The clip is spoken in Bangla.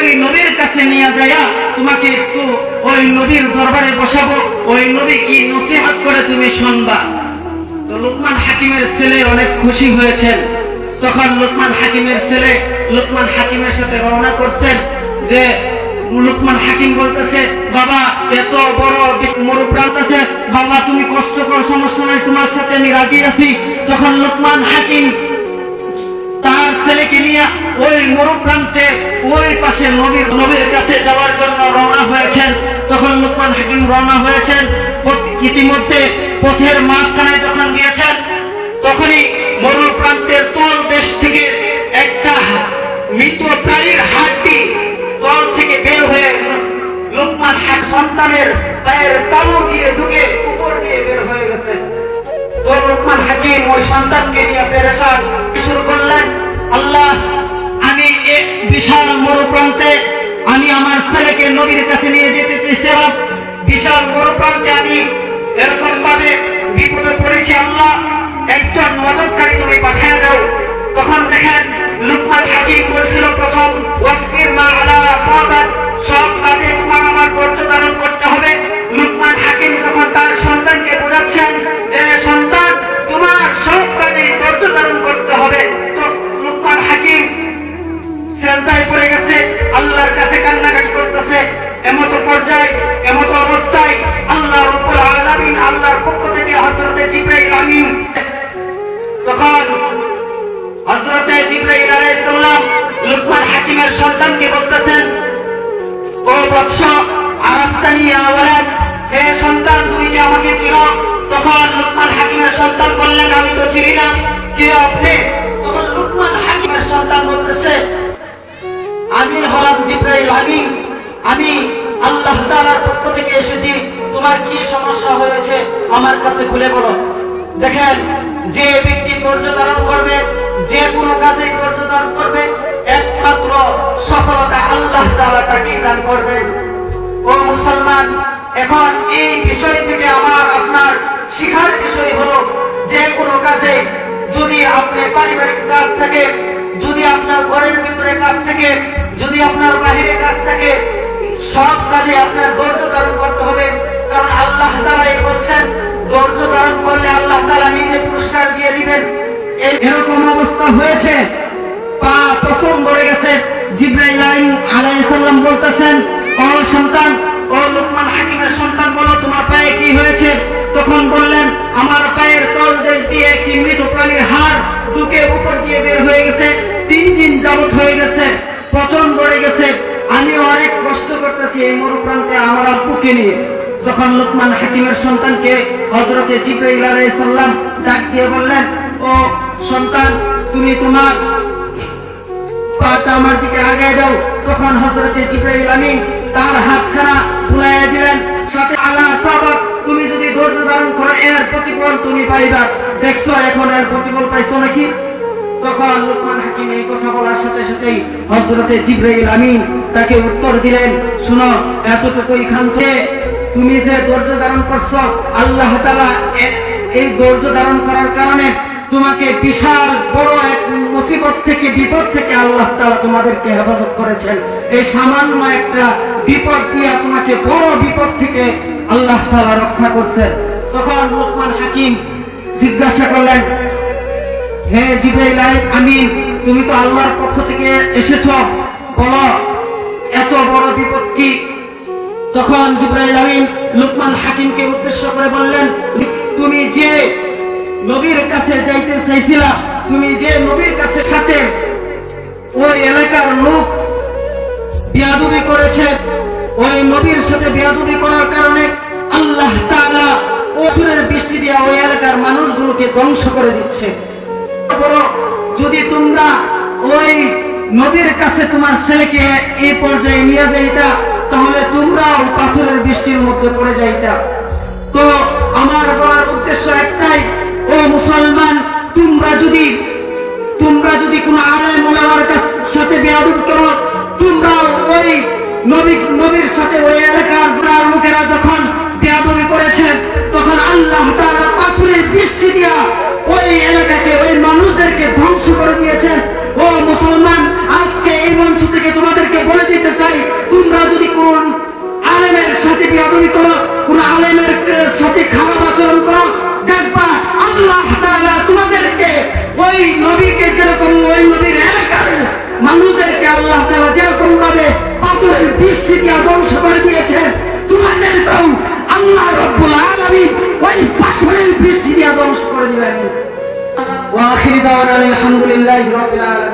ওই নবীর কাছে নিয়ে যাইয়া তোমাকে একটু ওই নবীর দরবারে বসাবো। ওই নবী কি নসিহত করে তুমি শুনবা? তো লোকমান হাকিমের ছেলে অনেক খুশি হয়েছেন। তখন লোকমান হাকিমের ছেলে লোকমান হাকিমের সাথে রওনা করছেন যে, লোকমান হাকিম বলতেছে, বাবা, এত বড় মরুপ্রান্ত আছে। বাবা, তুমি কষ্ট করো, সমস্যা নাই, তোমার সাথে আমি রাজি আছি। তখন লোকমান হাকিম তার ছেলেকে নিয়ে ওই মরুপ্রান্তে ওই পাশে নবীর নবীর কাছে যাওয়ার জন্য রওনা হয়েছেন। তখন লোকমান হাকিম রওনা হয়েছেন। ইতিমধ্যে পথের মাঝখানে যখন গিয়েছেন, তখনই মরু প্রান্তের তল দেশ থেকে একটা মৃত প্রাণীর হাড্ডি তল থেকে বের হয়ে লোকমান হাক সন্তানের পায়ের তালু দিয়ে ঢুকে উপর দিয়ে বের হয়ে গেছে। তো লোকমান হাকিম ওই সন্তানকে নিয়ে পেরেশান শুরু করলেন। আল্লাহ আমি বিশাল মরুপ্রান্তে আমি আমার ছেলেকে নবীর কাছে নিয়ে যেতে চেয়েছিলাম। বিশাল মরুপ্রান্তে আমি এরকম ভাবে বিপদে পড়েছি। আল্লাহ একজন মদতকারী তুমি লুকমান সন্তানকে বলতেছেন, ও বৎস, আরাফতানি ইয়া ওয়ালাদ, হে সন্তান, তুমি কি আমাকে চিনো, তখন লুকমান হাকিমের সন্তান বললেন, আমি তো চিনি না, কে আপনি? তখন লুকমান হাকিমের সন্তান বলতেছে, আমি হলাম জিব্রাইল আমিন, আমি আল্লাহ তাআলার পক্ষ থেকে এসেছি, তোমার কি সমস্যা হয়েছে আমার কাছে খুলে বলো। দেখেন, যে ব্যক্তি ধৈর্য ধারণ করবে, যে কোনো কাজে করবে করবেন ও মুসলমান, এখন এই বিষয় থেকে আমার, আপনার শিখার বিষয় হলো যে কোনো কাজে যদি আপনি পারিবারিক কাজ থাকে, যদি আপনার ঘরের ভিতরে কাজ থাকে, যদি আপনার বাহিরে কাজ থাকে, সব কাজে আপনার ধৈর্য ধারণ করতে হবে। কারণ আল্লাহ তালাই বলছেন, ধৈর্য ধারণ করলে আল্লাহ তালা নিজে পুরস্কার দিয়ে দিবেন। এরকম অবস্থা হয়েছে। পা জিব্রাইল আলাইহিস সালাম বলতেছেন, ও সন্তান, ও লোকমান হাকিমের সন্তান বলো, তোমার পায়ে কি হয়েছে? তখন বললেন, আমার পায়ের তল দেশ দিয়ে কি মৃত প্রাণীর হাড় উপর দিয়ে বের হয়ে গেছে, তিন দিন যাবত হয়ে গেছে, পচন পড়ে গেছে। আমি অনেক কষ্ট করতেছি এই মরুপ্রান্তে আমার আব্বুকে নিয়ে। যখন লোকমান হাকিমের সন্তানকে হজরতে জিব্রাইল আলাইহিস সালাম ডাক দিয়ে বললেন, ও সন্তান, তুমি তোমার দিকে আগায় তখন আমিন তার হাতখানা ফুলাইয়া দিলেন। সাথে সাবাক তুমি যদি ধৈর্য ধারণ করো, এর প্রতিফল তুমি পাইবা। দেখছ, এখন এর প্রতিফল পাইছো নাকি? তখন লোকমান হাকিম এই কথা বলার সাথে সাথেই হজরতে জিব্রাইল আমিন তাকে উত্তর দিলেন, শুনো, এতটুকুই খান থেকে তুমি যে ধৈর্য ধারণ করছ, আল্লাহ তাআলা এই ধৈর্য ধারণ করার কারণে তোমাকে বিশাল বড় এক মুসিবত থেকে, বিপদ থেকে আল্লাহ তোমাদেরকে হেফাজত করেছেন। এই সামান্য একটা বিপদ দিয়ে তোমাকে বড় বিপদ থেকে আল্লাহ তাআলা রক্ষা করছেন। তখন লোকমান হাকিম জিজ্ঞাসা করলেন, হে জিব্রাইল আমি তুমি তো আল্লাহর পক্ষ থেকে এসেছ। বলো, এত বড় বিপদ কি? তখন জিব্রাইল, আমিন, লোকমান হাকিমকে উদ্দেশ্য করে বললেন, তুমি যে নবীর কাছে যাইতে চাইছিলা তুমি যে নবীর কাছে সাথে ওই এলাকার লোক বিয়াদুবি করেছে। ওই নবীর সাথে বিয়াদুবি করার কারণে আল্লাহ তাআলা বৃষ্টি দিয়ে ওই এলাকার মানুষগুলোকে ধ্বংস করে দিচ্ছে। যদি তোমরা ওই নবীর কাছে তোমার ছেলেকে এই পর্যায়ে নিয়ে যাইতা, তাহলে তোমরাও পাথরের বৃষ্টির মধ্যে পড়ে যাইতা। তো আমার নবী, নবীর সাথে ওই এলাকার লোকেরা যখন বেয়াদবি করেছে, তখন আল্লাহ তাআলা পাথরের বৃষ্টি দিয়া ওই এলাকাকে, ওই মানুষদেরকে ধ্বংস করে দিয়েছেন। বৃষ্টি দিয়ে